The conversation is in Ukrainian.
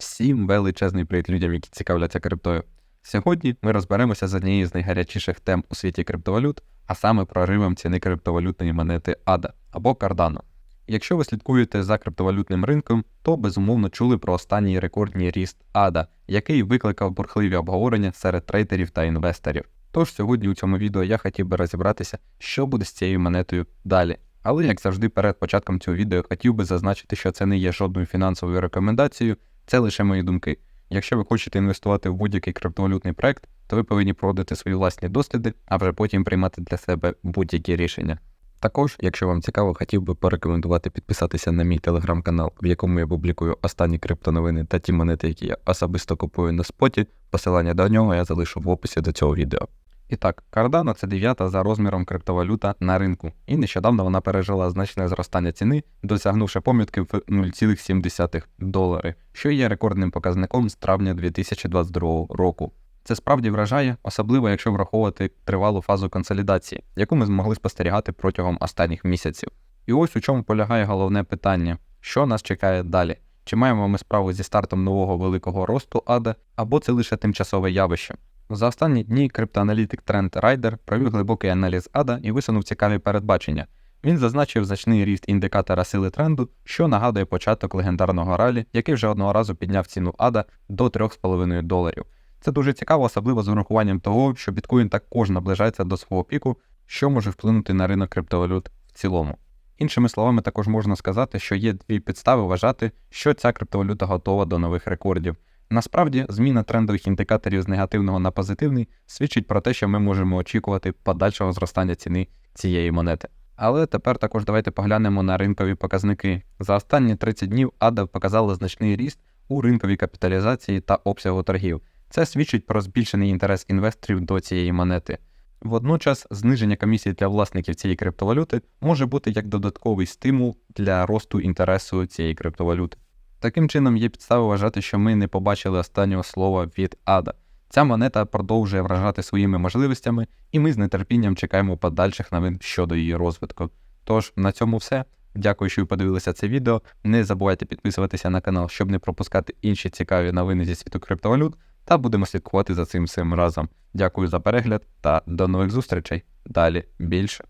Всім величезний привіт людям, які цікавляться криптою. Сьогодні ми розберемося з однією з найгарячіших тем у світі криптовалют, а саме проривом ціни криптовалютної монети ADA або Cardano. Якщо ви слідкуєте за криптовалютним ринком, то безумовно чули про останній рекордний ріст ADA, який викликав бурхливі обговорення серед трейдерів та інвесторів. Тож сьогодні у цьому відео я хотів би розібратися, що буде з цією монетою далі. Але як завжди, перед початком цього відео хотів би зазначити, що це не є жодною фінансовою рекомендацією, це лише мої думки. Якщо ви хочете інвестувати в будь-який криптовалютний проект, то ви повинні проводити свої власні досліди, а вже потім приймати для себе будь-які рішення. Також, якщо вам цікаво, хотів би порекомендувати підписатися на мій телеграм-канал, в якому я публікую останні криптоновини та ті монети, які я особисто купую на споті. Посилання до нього я залишу в описі до цього відео. І так, Cardano – це дев'ята за розміром криптовалюта на ринку, і нещодавно вона пережила значне зростання ціни, досягнувши помітки в 0,7 долари, що є рекордним показником з травня 2022 року. Це справді вражає, особливо якщо враховувати тривалу фазу консолідації, яку ми змогли спостерігати протягом останніх місяців. І ось у чому полягає головне питання: що нас чекає далі? Чи маємо ми справу зі стартом нового великого росту ада, або це лише тимчасове явище? За останні дні криптоаналітик Тренд Райдер провів глибокий аналіз ада і висунув цікаві передбачення. Він зазначив значний ріст індикатора сили тренду, що нагадує початок легендарного ралі, який вже одного разу підняв ціну ада до 3,5 доларів. Це дуже цікаво, особливо з урахуванням того, що біткоін також наближається до свого піку, що може вплинути на ринок криптовалют в цілому. Іншими словами, також можна сказати, що є дві підстави вважати, що ця криптовалюта готова до нових рекордів. Насправді, зміна трендових індикаторів з негативного на позитивний свідчить про те, що ми можемо очікувати подальшого зростання ціни цієї монети. Але тепер також давайте поглянемо на ринкові показники. За останні 30 днів ADA показала значний ріст у ринковій капіталізації та обсягу торгів. Це свідчить про збільшений інтерес інвесторів до цієї монети. Водночас, зниження комісії для власників цієї криптовалюти може бути як додатковий стимул для росту інтересу цієї криптовалюти. Таким чином, є підстави вважати, що ми не побачили останнього слова від Ада. Ця монета продовжує вражати своїми можливостями, і ми з нетерпінням чекаємо подальших новин щодо її розвитку. Тож на цьому все. Дякую, що ви подивилися це відео. Не забувайте підписуватися на канал, щоб не пропускати інші цікаві новини зі світу криптовалют, та будемо слідкувати за цим всім разом. Дякую за перегляд та до нових зустрічей. Далі більше.